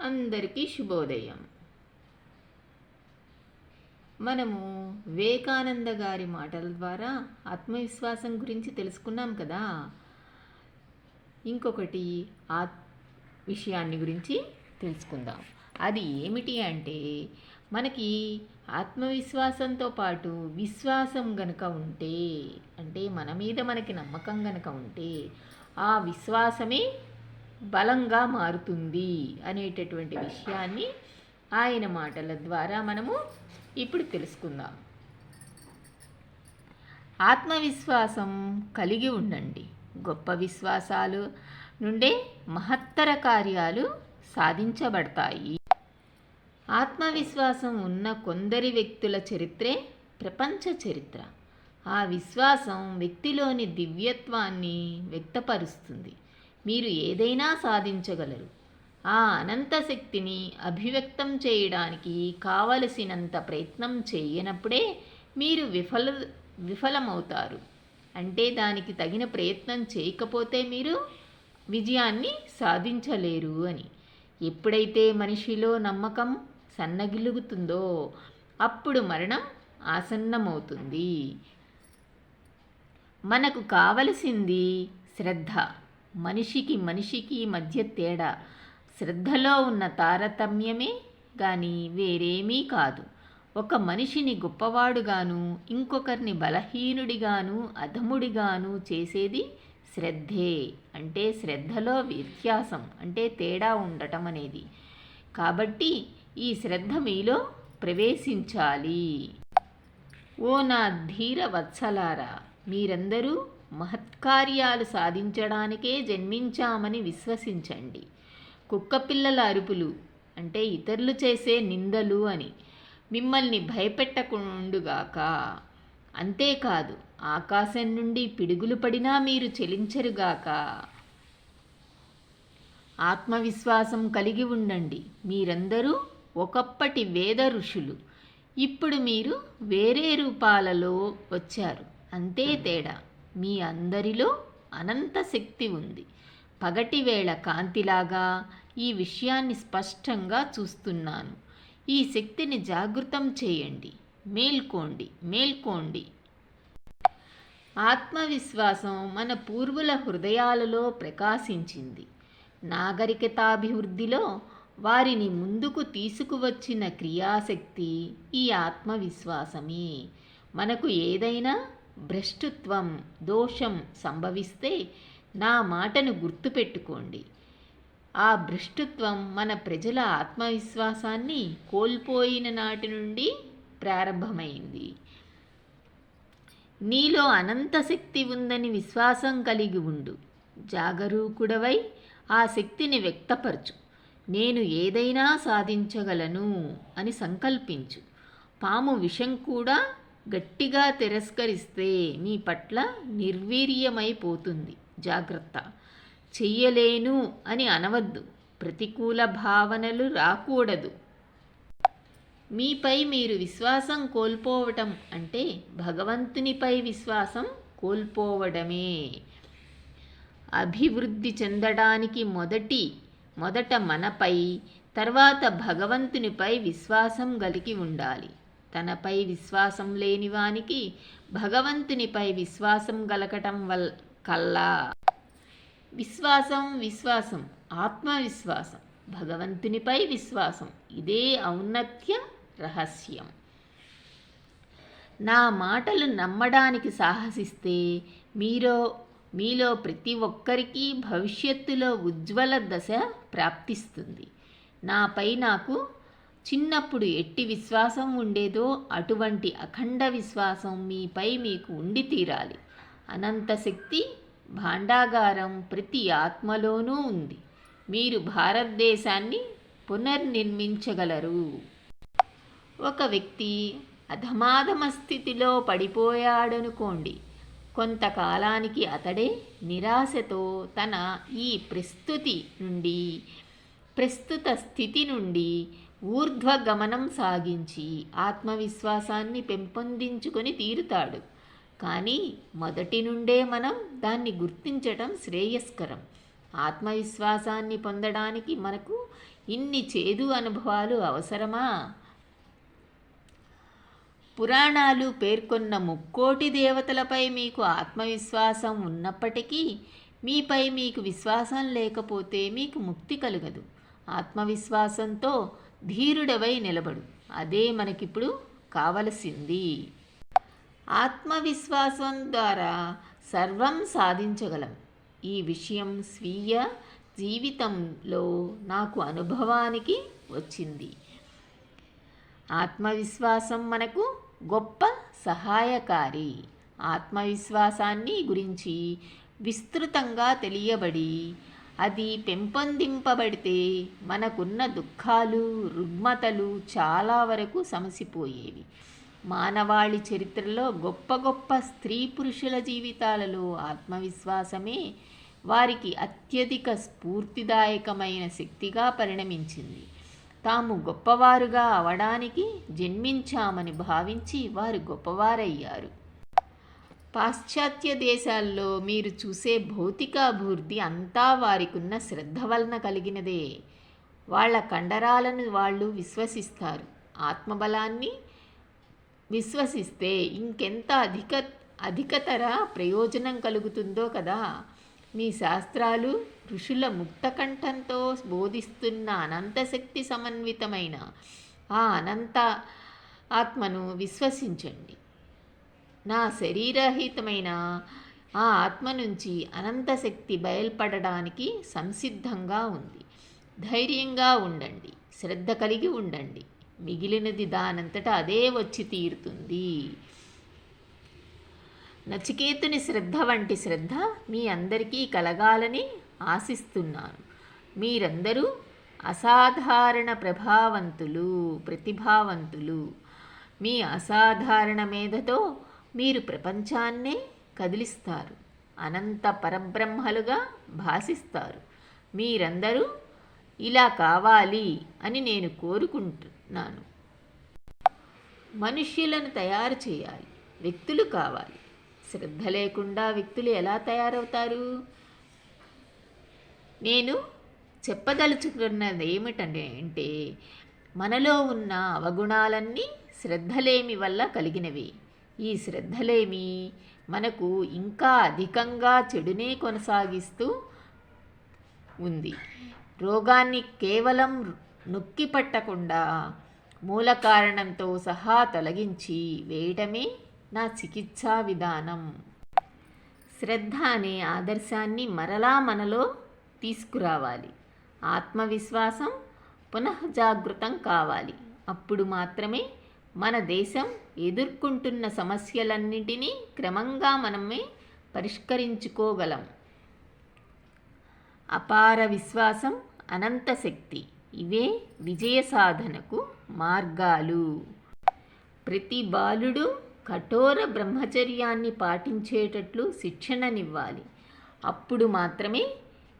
అందరికీ శుభోదయం. మనము వివేకానంద గారి మాటల ద్వారా ఆత్మవిశ్వాసం గురించి తెలుసుకున్నాం కదా. ఇంకొకటి ఆ విషయాన్ని గురించి తెలుసుకుందాం. అది ఏమిటి అంటే మనకి ఆత్మవిశ్వాసంతో పాటు విశ్వాసం గనుక ఉంటే అంటే మన మీద మనకి నమ్మకం గనుక ఉంటే ఆ విశ్వాసమే బలంగా మారుతుంది అనేటటువంటి విషయాన్ని ఆయన మాటల ద్వారా మనము ఇప్పుడు తెలుసుకుందాం. ఆత్మవిశ్వాసం కలిగి ఉండండి. గొప్ప విశ్వాసాలు నుండే మహత్తర కార్యాలు సాధించబడతాయి. ఆత్మవిశ్వాసం ఉన్న కొందరి వ్యక్తుల చరిత్రే ప్రపంచ చరిత్ర. ఆ విశ్వాసం వ్యక్తిలోని దివ్యత్వాన్ని వ్యక్తపరుస్తుంది. మీరు ఏదైనా సాధించగలరు. ఆ అనంత శక్తిని అభివ్యక్తం చేయడానికి కావలసినంత ప్రయత్నం చేయనప్పుడే మీరు విఫల విఫలమవుతారు. అంటే దానికి తగిన ప్రయత్నం చేయకపోతే మీరు విజయాన్ని సాధించలేరు అని. ఎప్పుడైతే మనిషిలో నమ్మకం సన్నగిలుగుతుందో అప్పుడు మరణం ఆసన్నమవుతుంది. మనకు కావలసింది శ్రద్ధ. మనిషికి మనిషికి మధ్య తేడా. శ్రద్ధలో ఉన్న తారతమ్యమే కానీ వేరేమీ కాదు. ఒక మనిషిని గొప్పవాడుగాను ఇంకొకరిని బలహీనుడిగాను అధముడిగాను చేసేది శ్రద్ధే. అంటే శ్రద్ధలో వ్యత్యాసం అంటే తేడా ఉండటం అనేది. కాబట్టి ఈ శ్రద్ధ మీలో ప్రవేశించాలి. ఓ నా ధీర వత్సలారా మీరందరూ మహత్కార్యాలు సాధించడానికే జన్మించామని విశ్వసించండి. కుక్కపిల్లల అరుపులు అంటే ఇతరులు చేసే నిందలు అని మిమ్మల్ని భయపెట్టకుండుగాక. అంతేకాదు ఆకాశం నుండి పిడుగులు పడినా మీరు చెలించరుగాక. ఆత్మవిశ్వాసం కలిగి ఉండండి. మీరందరూ ఒకప్పటి వేద ఋషులు. ఇప్పుడు మీరు వేరే రూపాలలో వచ్చారు. అంతే తేడా. మీ అందరిలో అనంత శక్తి ఉంది. పగటి వేళ కాంతిలాగా ఈ విషయాన్ని స్పష్టంగా చూస్తున్నాను. ఈ శక్తిని జాగృతం చేయండి. మేల్కోండి. మేల్కోండి. ఆత్మవిశ్వాసం మన పూర్వుల హృదయాలలో ప్రకాశించింది. నాగరికతాభివృద్ధిలో వారిని ముందుకు తీసుకువచ్చిన క్రియాశక్తి ఈ ఆత్మవిశ్వాసమే. మనకు ఏదైనా భ్రష్టుత్వం దోషం సంభవిస్తే నా మాటను గుర్తుపెట్టుకోండి. ఆ భ్రష్టుత్వం మన ప్రజల ఆత్మవిశ్వాసాన్ని కోల్పోయిన నాటి నుండి ప్రారంభమైంది. నీలో అనంత శక్తి ఉందని విశ్వాసం కలిగి ఉండు. జాగరూకుడవై ఆ శక్తిని వ్యక్తపరచు. నేను ఏదైనా సాధించగలను అని సంకల్పించు. పాము విషం కూడా గట్టిగా తిరస్కరిస్తే మీ పట్ల నిర్వీర్యమైపోతుంది. జాగ్రత్త. చెయ్యలేను అని అనవద్దు. ప్రతికూల భావనలు రాకూడదు. మీపై మీరు విశ్వాసం కోల్పోవటం అంటే భగవంతునిపై విశ్వాసం కోల్పోవడమే. అభివృద్ధి చెందడానికి మొదటి మొదట మనపై తర్వాత భగవంతునిపై విశ్వాసం కలిగి ఉండాలి. తనపై విశ్వాసం లేనివానికి భగవంతునిపై విశ్వాసం గలకటం వల్ కల్లా. విశ్వాసం విశ్వాసం ఆత్మవిశ్వాసం భగవంతునిపై విశ్వాసం ఇదే ఔన్నత్య రహస్యం. నా మాటలు నమ్మడానికి సాహసిస్తే మీరో మీలో ప్రతి ఒక్కరికి భవిష్యత్తులో ఉజ్వల దశ ప్రాప్తిస్తుంది. నాపై నాకు చిన్నప్పుడు ఎట్టి విశ్వాసం ఉండేదో అటువంటి అఖండ విశ్వాసం మీపై మీకు ఉండి తీరాలి. అనంత శక్తి భాండాగారం ప్రతి ఆత్మలోనూ ఉంది. మీరు భారతదేశాన్ని పునర్నిర్మించగలరు. ఒక వ్యక్తి అధమాధమ స్థితిలో పడిపోయాడనుకోండి కొంతకాలానికి అతడే నిరాశతో తన ఈ ప్రస్తుతి నుండి ప్రస్తుత స్థితి నుండి ఊర్ధ్వగమనం సాగించి ఆత్మవిశ్వాసాన్ని పెంపొందించుకొని తీరుతాడు. కానీ మొదటి నుండే మనం దాన్ని గుర్తించటం శ్రేయస్కరం. ఆత్మవిశ్వాసాన్ని పొందడానికి మనకు ఇన్ని చేదు అనుభవాలు అవసరమా? పురాణాలు పేర్కొన్న ముక్కోటి దేవతలపై మీకు ఆత్మవిశ్వాసం ఉన్నప్పటికీ మీపై మీకు విశ్వాసం లేకపోతే మీకు ముక్తి కలగదు. ఆత్మవిశ్వాసంతో ధీరుడవై నిలబడు. అదే మనకిప్పుడు కావలసింది. ఆత్మవిశ్వాసం ద్వారా సర్వం సాధించగలం. ఈ విషయం స్వీయ జీవితంలో నాకు అనుభవానికి వచ్చింది. ఆత్మవిశ్వాసం మనకు గొప్ప సహాయకారి. ఆత్మవిశ్వాసాన్ని గురించి విస్తృతంగా తెలియబడి అది పెంపొందింపబడితే మనకున్న దుఃఖాలు రుగ్మతలు చాలా వరకు సమసిపోయేవి. మానవాళి చరిత్రలో గొప్ప గొప్ప స్త్రీ పురుషుల జీవితాలలో ఆత్మవిశ్వాసమే వారికి అత్యధిక స్ఫూర్తిదాయకమైన శక్తిగా పరిణమించింది. తాము గొప్పవారుగా అవడానికి జన్మించామని భావించి వారు గొప్పవారయ్యారు. పాశ్చాత్య దేశాల్లో మీరు చూసే భౌతికాభివృద్ధి అంతా వారికున్న శ్రద్ధ వలన కలిగినదే. వాళ్ళ కండరాలను వాళ్ళు విశ్వసిస్తారు. ఆత్మబలాన్ని విశ్వసిస్తే ఇంకెంత అధిక అధికతర ప్రయోజనం కలుగుతుందో కదా. మీ శాస్త్రాలు ఋషుల ముక్తకంఠంతో బోధిస్తున్న అనంతశక్తి సమన్వితమైన ఆ అనంత ఆత్మను విశ్వసించండి. నా శరీరహితమైన ఆ ఆత్మ నుంచి అనంత శక్తి బయల్పడడానికి సంసిద్ధంగా ఉంది. ధైర్యంగా ఉండండి. శ్రద్ధ కలిగి ఉండండి. మిగిలినది దానంతట అదే వచ్చి తీరుతుంది. నచికేతుని శ్రద్ధ వంటి శ్రద్ధ మీ అందరికీ కలగాలని ఆశిస్తున్నాను. మీరందరూ అసాధారణ ప్రభావంతులు ప్రతిభావంతులు. మీ అసాధారణ మేధతో మీరు ప్రపంచాన్నే కదిలిస్తారు. అనంత పరబ్రహ్మలుగా భాసిస్తారు. మీరందరూ ఇలా కావాలి అని నేను కోరుకుంటున్నాను. మనుష్యులను తయారు చేయాలి. వ్యక్తులు కావాలి. శ్రద్ధ లేకుండా వ్యక్తులు ఎలా తయారవుతారు? నేను చెప్పదలుచుకున్నది ఏమిటంటే అంటే మనలో ఉన్న అవగుణాలన్నీ శ్రద్ధలేమి వల్ల కలిగినవి. ఈ శ్రద్ధలేమి? మనకు ఇంకా అధికంగా చెడునే కొనసాగిస్తూ ఉంది. రోగాన్ని కేవలం నొక్కి పట్టకుండా మూల కారణంతో సహా తొలగించి వేయటమే నా చికిత్సా విధానం. శ్రద్ధ అనే ఆదర్శాన్ని మరలా మనలో తీసుకురావాలి. ఆత్మవిశ్వాసం పునఃజాగృతం కావాలి. అప్పుడు మాత్రమే మన దేశం ఎదుర్కొంటున్న సమస్యలన్నింటినీ క్రమంగా మనమే పరిష్కరించుకోగలం. అపార విశ్వాసం అనంత శక్తి ఇవే విజయ సాధనకు మార్గాలు. ప్రతి బాలుడు కఠోర బ్రహ్మచర్యాన్ని పాటించేటట్లు శిక్షణనివ్వాలి. అప్పుడు మాత్రమే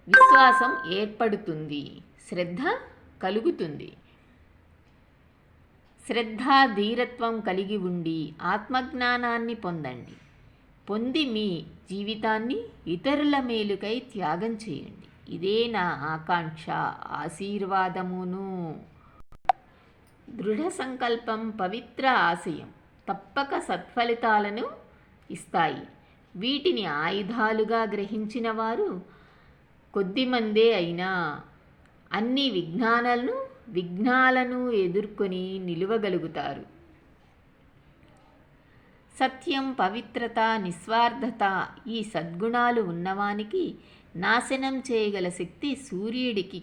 విశ్వాసం ఏర్పడుతుంది శ్రద్ధ కలుగుతుంది. శ్రద్ధా ధీరత్వం కలిగి ఉండి ఆత్మజ్ఞానాన్ని పొందండి. పొంది మీ జీవితాన్ని ఇతరుల మేలుకై త్యాగం చేయండి. ఇదే నా ఆకాంక్ష. ఆశీర్వాదమును. దృఢ సంకల్పం పవిత్ర ఆశయం తప్పక సత్ఫలితాలను ఇస్తాయి. వీటిని ఆయుధాలుగా గ్రహించిన వారు కొద్దిమందే అయినా అన్ని విజ్ఞానాలను విఘ్నాలను ఎదుర్కొని నిలువగలుగుతారు. సత్యం పవిత్రత నిస్వార్థత ఈ సద్గుణాలు ఉన్నవానికి నాశనం చేయగల శక్తి సూర్యుడికి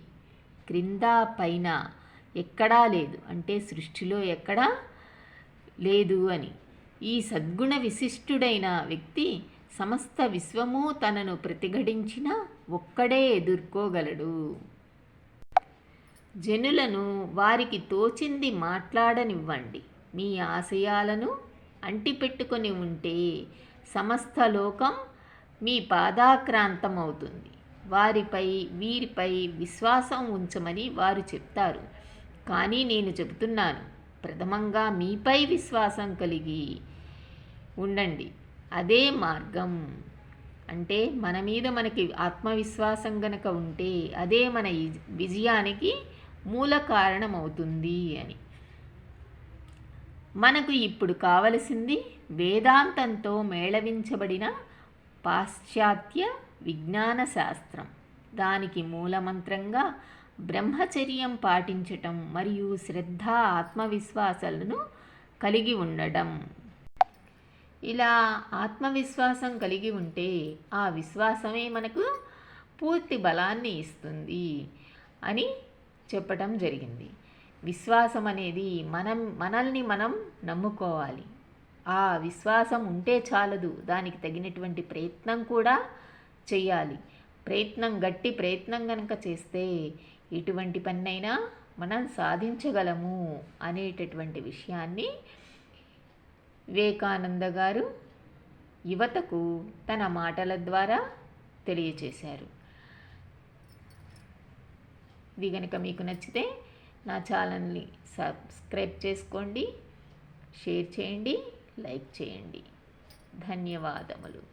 క్రింద పైన ఎక్కడా లేదు. అంటే సృష్టిలో ఎక్కడా లేదు అని. ఈ సద్గుణ విశిష్టుడైన వ్యక్తి సమస్త విశ్వము తనను ప్రతిఘటించిన ఒక్కడే ఎదుర్కోగలడు. జనులను వారికి తోచింది మాట్లాడనివ్వండి. మీ ఆశయాలను అంటిపెట్టుకొని ఉంటే సమస్త లోకం మీ పాదాక్రాంతమవుతుంది. వారిపై వీరిపై విశ్వాసం ఉంచమని వారు చెప్తారు. కానీ నేను చెబుతున్నాను ప్రథమంగా మీపై విశ్వాసం కలిగి ఉండండి. అదే మార్గం. అంటే మన మీద మనకి ఆత్మవిశ్వాసం గనక ఉంటే అదే మన విజయానికి మూల కారణమవుతుంది అని. మనకు ఇప్పుడు కావలసింది వేదాంతంతో మేళవించబడిన పాశ్చాత్య విజ్ఞాన శాస్త్రం దానికి మూలమంత్రంగా బ్రహ్మచర్యం పాటించటం మరియు శ్రద్ధ ఆత్మవిశ్వాసాలను కలిగి ఉండడం. ఇలా ఆత్మవిశ్వాసం కలిగి ఉంటే ఆ విశ్వాసమే మనకు పూర్తి బలాన్ని ఇస్తుంది అని చెప్పటం జరిగింది. విశ్వాసం అనేది మనం మనల్ని మనం నమ్ముకోవాలి. ఆ విశ్వాసం ఉంటే చాలదు. దానికి తగినటువంటి ప్రయత్నం కూడా చేయాలి ప్రయత్నం గట్టి ప్రయత్నం కనుక చేస్తే ఎటువంటి పన్నైనా మనం సాధించగలము అనేటటువంటి విషయాన్ని వివేకానంద గారు యువతకు తన మాటల ద్వారా తెలియచేశారు. ఇది కనుక మీకు నచ్చితే నా ఛానల్ని సబ్స్క్రైబ్ చేసుకోండి షేర్ చేయండి లైక్ చేయండి. ధన్యవాదములు.